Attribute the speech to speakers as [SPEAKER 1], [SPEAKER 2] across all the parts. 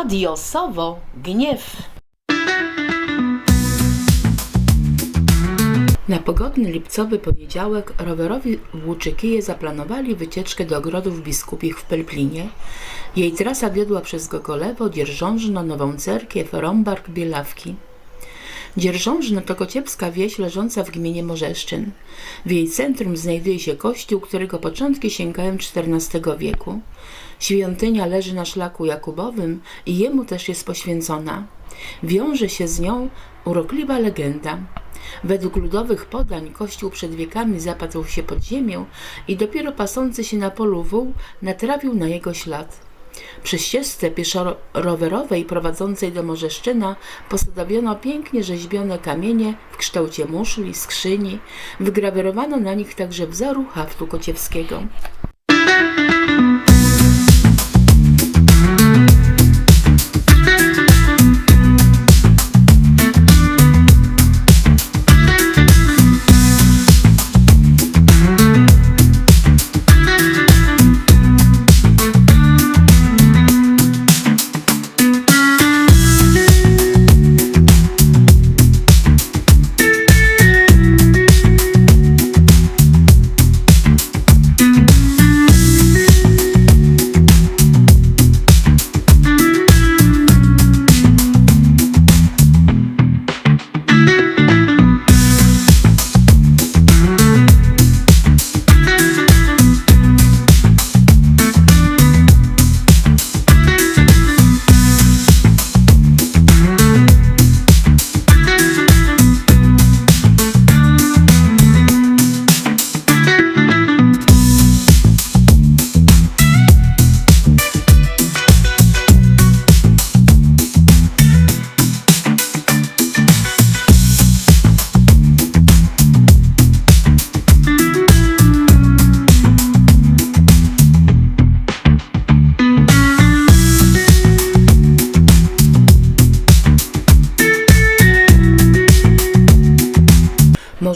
[SPEAKER 1] Radio Sowo Gniew. Na pogodny lipcowy poniedziałek rowerowi włóczykije zaplanowali wycieczkę do ogrodów biskupich w Pelplinie. Jej trasa wiodła przez Gogolewo, Dzierżążno, Nową Cerkiew, Rąbark, Bielawki. Dzierżążno to kociepska wieś leżąca w gminie Morzeszczyn. W jej centrum znajduje się kościół, którego początki sięgają XIV wieku. Świątynia leży na szlaku Jakubowym i jemu też jest poświęcona. Wiąże się z nią urokliwa legenda. Według ludowych podań kościół przed wiekami zapadł się pod ziemię i dopiero pasący się na polu wół natrafił na jego ślad. Przy ścieżce pieszo-rowerowej prowadzącej do Morzeszczyna posadowiono pięknie rzeźbione kamienie w kształcie muszli, skrzyni. Wygrawerowano na nich także wzoru haftu kociewskiego.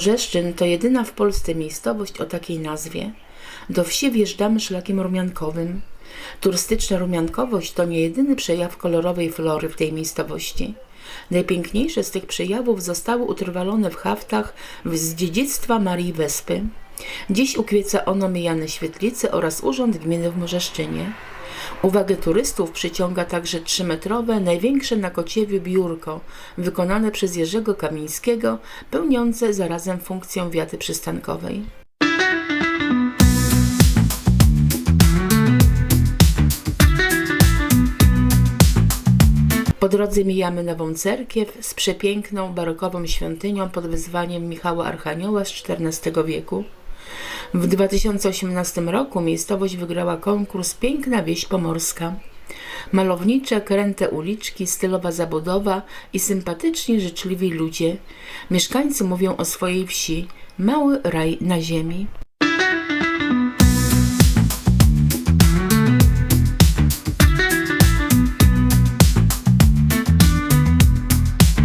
[SPEAKER 1] Morzeszczyn to jedyna w Polsce miejscowość o takiej nazwie. Do wsi wjeżdżamy szlakiem rumiankowym. Turystyczna rumiankowość to nie jedyny przejaw kolorowej flory w tej miejscowości. Najpiękniejsze z tych przejawów zostały utrwalone w haftach z dziedzictwa Marii Wespy. Dziś ukwieca ono mijane świetlice oraz urząd gminy w Morzeszczynie. Uwagę turystów przyciąga także trzymetrowe, największe na Kociewiu biurko, wykonane przez Jerzego Kamińskiego, pełniące zarazem funkcję wiaty przystankowej. Po drodze mijamy Nową Cerkiew z przepiękną barokową świątynią pod wyzwaniem Michała Archanioła z XIV wieku. W 2018 roku miejscowość wygrała konkurs Piękna Wieś Pomorska. Malownicze, kręte uliczki, stylowa zabudowa i sympatyczni, życzliwi ludzie. Mieszkańcy mówią o swojej wsi mały raj na ziemi.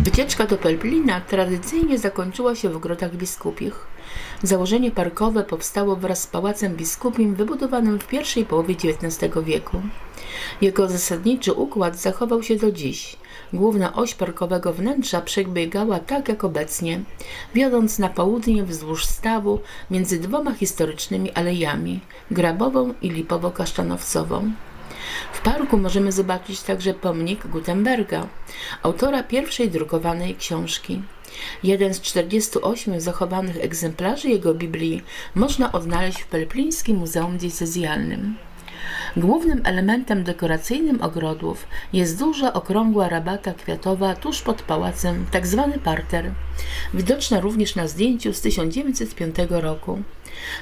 [SPEAKER 1] Wycieczka do Pelplina tradycyjnie zakończyła się w Grotach Biskupich. Założenie parkowe powstało wraz z Pałacem Biskupim wybudowanym w pierwszej połowie XIX wieku. Jego zasadniczy układ zachował się do dziś. Główna oś parkowego wnętrza przebiegała tak jak obecnie, wiodąc na południe wzdłuż stawu między dwoma historycznymi alejami grabową i lipowo-kasztanowcową. W parku możemy zobaczyć także pomnik Gutenberga, autora pierwszej drukowanej książki. Jeden z 48 zachowanych egzemplarzy jego Biblii można odnaleźć w Pelplińskim Muzeum Diecezjalnym. Głównym elementem dekoracyjnym ogrodów jest duża, okrągła rabata kwiatowa tuż pod pałacem, tzw. Tak parter, widoczna również na zdjęciu z 1905 roku.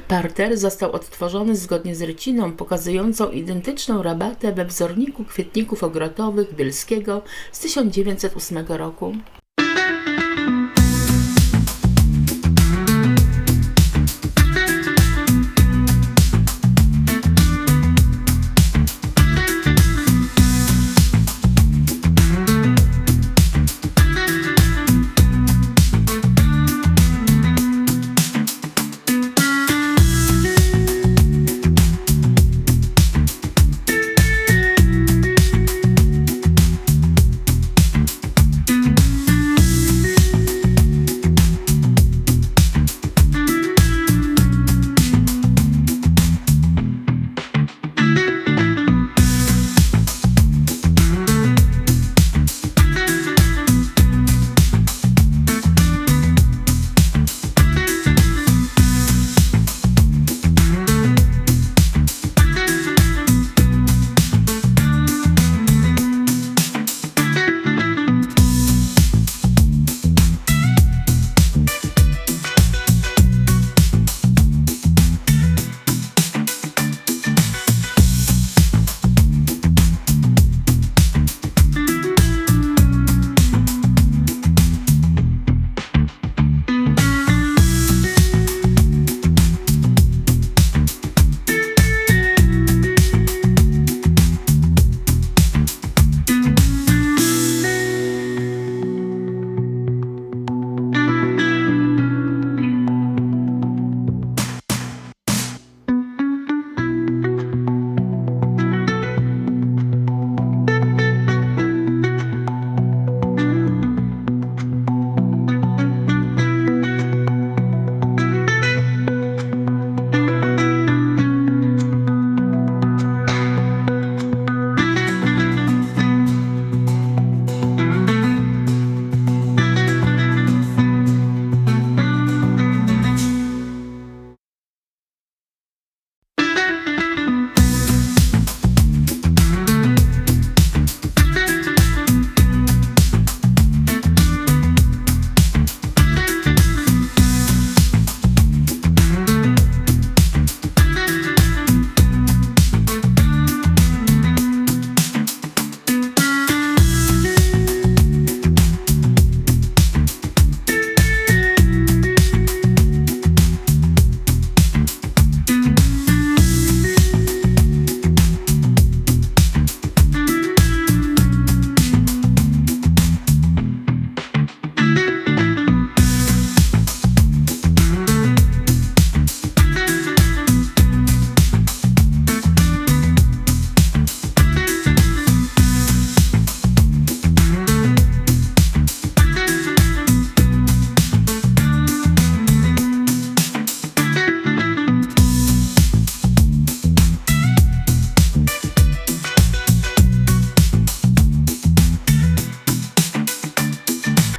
[SPEAKER 1] Parter został odtworzony zgodnie z ryciną pokazującą identyczną rabatę we wzorniku kwietników ogrodowych Bielskiego z 1908 roku.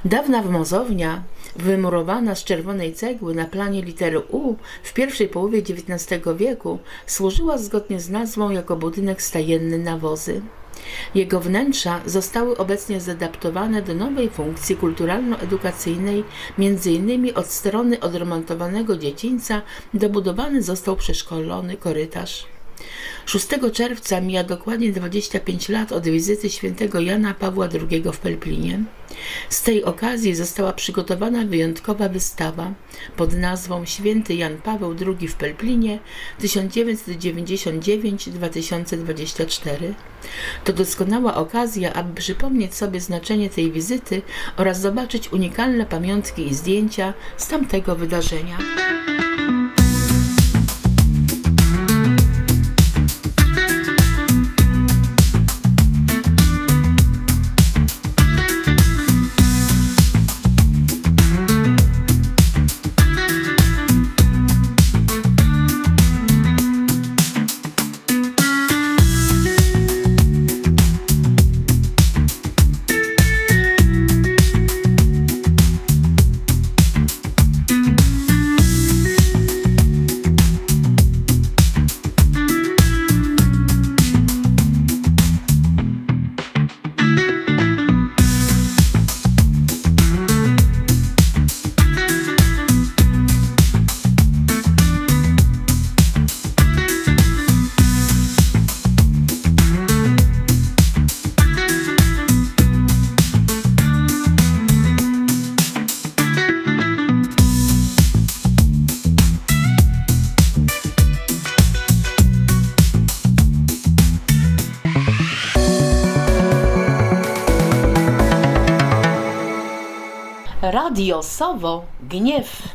[SPEAKER 1] Dawna wmozownia, wymurowana z czerwonej cegły na planie litery U w pierwszej połowie XIX wieku, służyła zgodnie z nazwą jako budynek stajenny na wozy. Jego wnętrza zostały obecnie zadaptowane do nowej funkcji kulturalno-edukacyjnej, m.in. od strony odremontowanego dziedzińca dobudowany został przeszkolony korytarz. 6 czerwca mija dokładnie 25 lat od wizyty świętego Jana Pawła II w Pelplinie. Z tej okazji została przygotowana wyjątkowa wystawa pod nazwą Święty Jan Paweł II w Pelplinie 1999-2024. To doskonała okazja, aby przypomnieć sobie znaczenie tej wizyty oraz zobaczyć unikalne pamiątki i zdjęcia z tamtego wydarzenia. Radio Sowo Gniew.